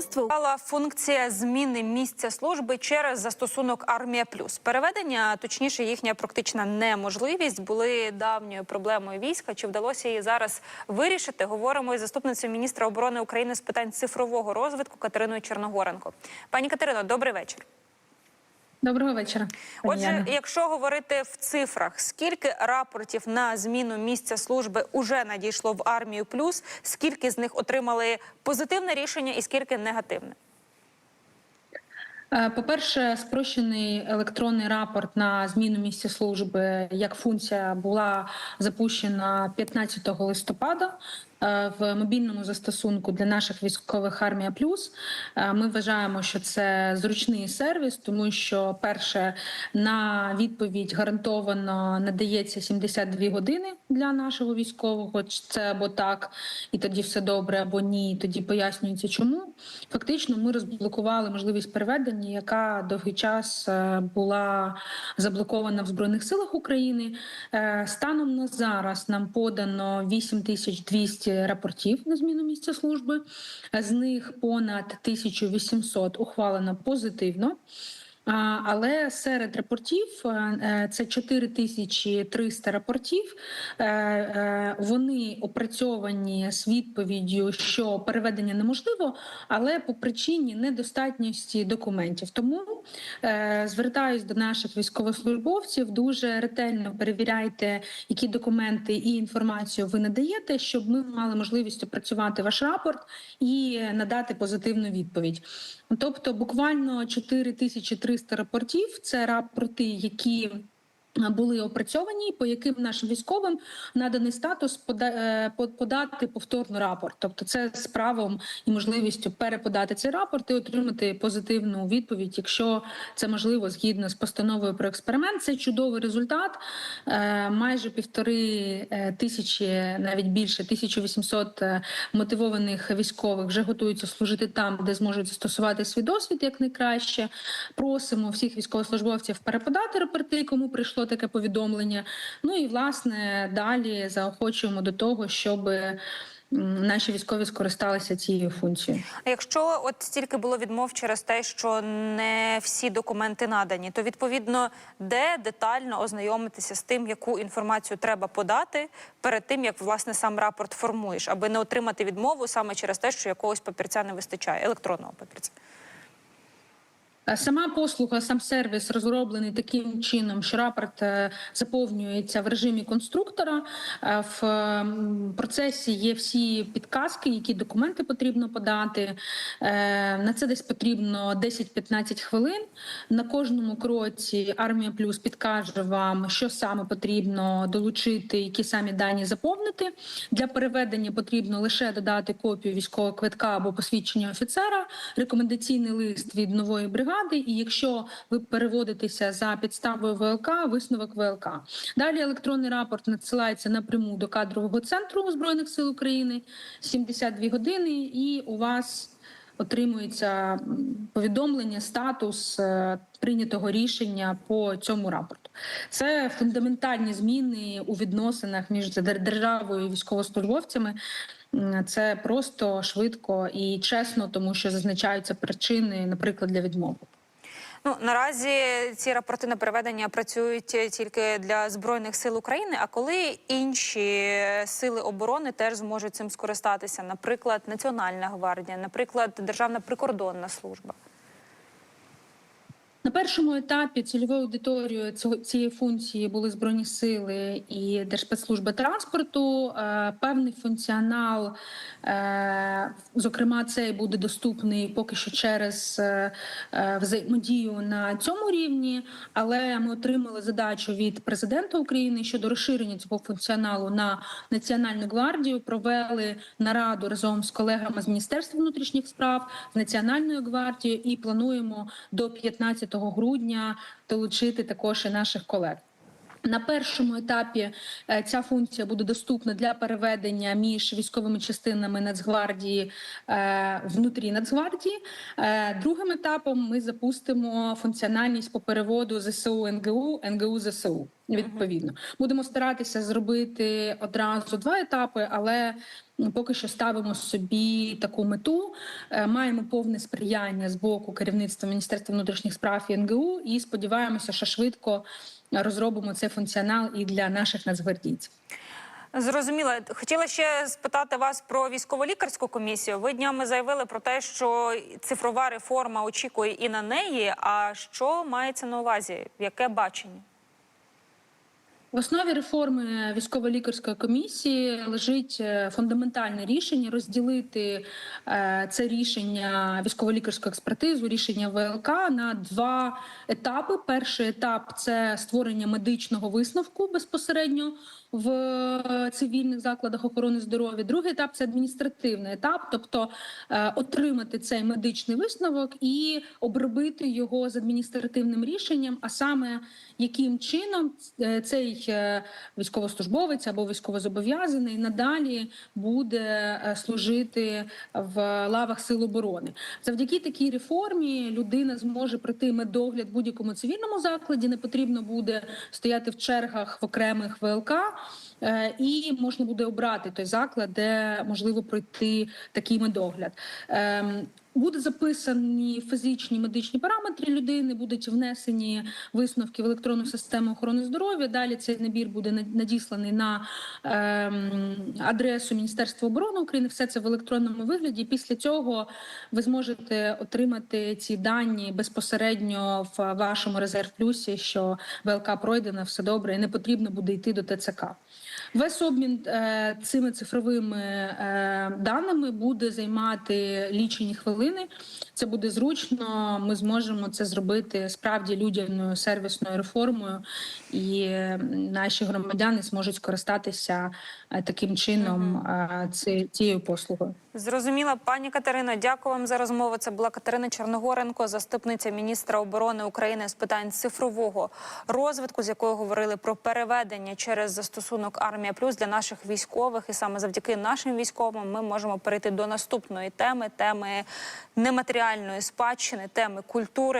Стала функція зміни місця служби через застосунок Армія Плюс. Переведення, точніше, їхня практична неможливість, були давньою проблемою війська. Чи вдалося її зараз вирішити? Говоримо із заступницею міністра оборони України з питань цифрового розвитку Катериною Черногоренко. Пані Катерино, добрий вечір. Доброго вечора. Отже, Яна. якщо говорити в цифрах, скільки рапортів на зміну місця служби уже надійшло в армію плюс, скільки з них отримали позитивне рішення і скільки негативне? Е, По-перше, спрощений електронний рапорт на зміну місця служби як функція була запущена 15 листопада. Е, В мобільному застосунку для наших військових армія плюс Е, ми вважаємо, що це зручний сервіс, тому що перше на відповідь гарантовано надається 72 години для нашого військового. Це або так, і тоді все добре, або ні. Тоді пояснюється, чому фактично ми розблокували можливість переведення, яка довгий час е, була заблокована в збройних силах України. Станом на зараз нам подано 8200 рапортів на зміну місця служби. З них понад 1800 ухвалено позитивно. Але серед рапортів е, е, це 4300 рапортів. е, Вони опрацьовані з відповіддю, що переведення неможливо, але по причині недостатності документів. Тому звертаюсь до наших військовослужбовців. Дуже ретельно перевіряйте, які документи і інформацію ви надаєте, щоб ми мали можливість опрацювати ваш рапорт і надати позитивну відповідь. Тобто, буквально 4300 рапортів. Це рапорти, які були опрацьовані, по яким нашим військовим наданий статус е, подати повторно рапорт. Тобто, це з правом і можливістю переподати цей рапорт і отримати позитивну відповідь, якщо це можливо згідно з постановою про експеримент. Це чудовий результат. Е, Майже півтори е, тисячі, навіть більше 1800 е, мотивованих військових вже готуються служити там, де зможуть застосувати свій досвід як найкраще. Просимо всіх військовослужбовців переподати рапорти, кому прийшло таке повідомлення. Ну і власне далі заохочуємо до того, щоб наші військові скористалися цією функцією. А якщо от стільки було відмов через те, що не всі документи надані, то відповідно де детально ознайомитися з тим, яку інформацію треба подати перед тим, як власне сам рапорт формуєш, аби не отримати відмову саме через те, що якогось папірця не вистачає, електронного папірця. Е, Сама послуга, сам сервіс розроблений таким чином, що рапорт е, заповнюється в режимі конструктора. Е, В процесі є всі підказки, які документи потрібно подати. На це десь потрібно 10-15 хвилин. На кожному кроці армія плюс підкаже вам, що саме потрібно долучити, які самі дані заповнити. Для переведення потрібно лише додати копію військового квитка або посвідчення офіцера, рекомендаційний лист від нової бригади. І якщо ви переводитеся за підставою ВЛК, висновок ВЛК. Далі електронний рапорт надсилається напряму до кадрового центру збройних сил України 72 години, і у вас отримується повідомлення, статус е, прийнятого рішення по цьому рапорту. Це фундаментальні зміни у відносинах між державою і військовослужбовцями. Це просто швидко і чесно, тому що зазначаються причини, наприклад, для відмови. Ну наразі ці рапорти на переведення працюють тільки для збройних сил України. А коли інші сили оборони теж зможуть цим скористатися, наприклад, Національна гвардія, наприклад, Державна прикордонна служба. На першому етапі цільовою аудиторією цієї функції були збройні сили і Держспецслужба транспорту. Е, Певний функціонал, е, зокрема, цей буде доступний поки що через е, взаємодію на цьому рівні. Але ми отримали задачу від президента України щодо розширення цього функціоналу на Національну гвардію. Провели нараду разом з колегами з Міністерства внутрішніх справ з Національною гвардією і плануємо до 15 грудня долучити також і наших колег. На першому етапі е, ця функція буде доступна для переведення між військовими частинами Нацгвардії е, внутрі Нацгвардії. Е, Другим етапом ми запустимо функціональність по переводу ЗСУ НГУ НГУ ЗСУ. Відповідно, будемо старатися зробити одразу два етапи, але поки що ставимо собі таку мету. Е, Маємо повне сприяння з боку керівництва Міністерства внутрішніх справ і НГУ, і сподіваємося, що швидко розробимо цей функціонал і для наших нацгвардійців. Зрозуміло. Хотіла ще спитати вас про військово-лікарську комісію. Ви днями заявили про те, що цифрова реформа очікує і на неї. А що мається на увазі? Яке бачення? В основі реформи військово-лікарської комісії лежить е, фундаментальне рішення розділити е, це рішення військово-лікарську експертизу, рішення ВЛК на два етапи. Перший етап це створення медичного висновку безпосередньо в е, цивільних закладах охорони здоров'я. Другий етап це адміністративний етап, тобто отримати цей медичний висновок і обробити його з адміністративним рішенням, а саме яким чином е, цей е, військовослужбовець або військовозобов'язаний надалі буде е, служити в лавах сил оборони. Завдяки такій реформі людина зможе пройти медогляд в будь-якому цивільному закладі. Не потрібно буде стояти в чергах в окремих ВЛК. І можна буде обрати той заклад, де можливо пройти такий медогляд. Буде записані фізичні медичні параметри людини, будуть внесені висновки в електронну систему охорони здоров'я. Далі цей набір буде на- надісланий на ем, адресу Міністерства оборони України. Все це в електронному вигляді. Після цього ви зможете отримати ці дані безпосередньо в вашому резерв плюсі, що ВЛК пройдена, все добре, і не потрібно буде йти до ТЦК. Весь обмін е, цими цифровими е, даними буде займати лічені хвилини. Це буде зручно. Ми зможемо це зробити справді людяною сервісною реформою, і наші громадяни зможуть скористатися е, таким чином е, ці- цією послугою. Зрозуміла, пані Катерина, дякую вам за розмову. Це була Катерина Чорногоренко, заступниця міністра оборони України з питань цифрового розвитку, з якою говорили про переведення через застосунок Армія Плюс для наших військових. І саме завдяки нашим військовим ми можемо перейти до наступної теми теми нематеріальної спадщини, теми культури.